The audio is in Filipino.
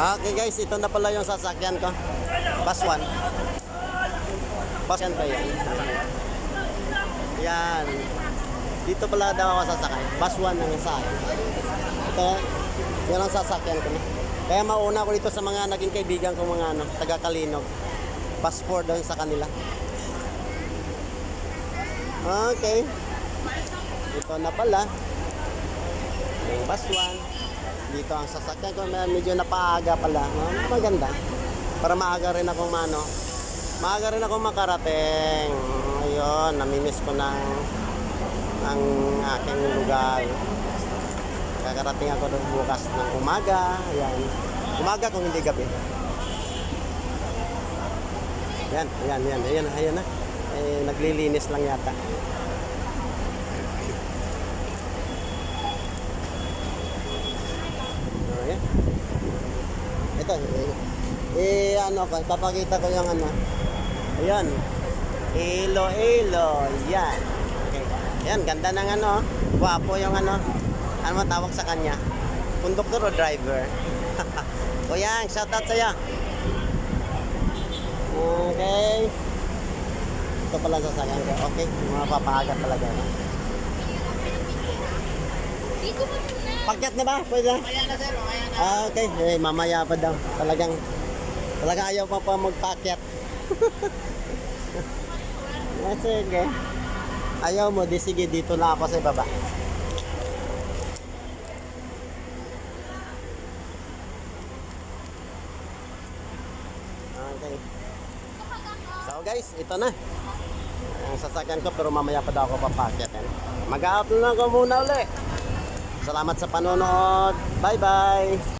Okay guys, ito na pala yung sasakyan ko. Bus 1. Bus 1 ba yan? Yan. Dito pala daw ako sasakay. Bus 1 ang isa. Ito, yan ang sasakyan ko. Kaya mauna ko dito sa mga naging kaibigan ko mga ano, taga Kalinog. Bus 4 doon sa kanila. Okay. Ito na pala. Yung bus 1. Dito ang sasakyan ko. Med- Medyo napaaga pala. No? Maganda. Para maaga rin akong mano. Maaga rin akong makarating. Ayun, namimiss ko ng ang aking lugar. Kakarating ako doon bukas ng umaga. Ayan. Umaga kung hindi gabi. Yan, yan, yan, ayan, ayan na. Eh, naglilinis lang yata. Oh, yan. Ito, eh, eh, ano ko, papakita ko yung ano. Ayan. Ilo, ilo, yan. Okay. Yan, ganda ng ano. Gwapo yung ano. Ano mo tawag sa kanya? Konduktor o driver? Kuya, shout out sa'yo. Okay. Ito pala sa sasakyan ko. Okay, mga papaagat talaga. No? Mo muna. Pakyat na ba? Pwede na? Kaya na sir, kaya na. Ah, okay. Eh, mamaya pa daw. Talagang, talagang ayaw pa pa magpakyat. ah, sige. Ayaw mo, di sige, dito na ako sa baba. Okay. So guys, ito na. Ang sasakyan ko pero mamaya pa daw ako papakyat. Eh. Mag-out na ako muna uli. Salamat sa panonood. Bye-bye.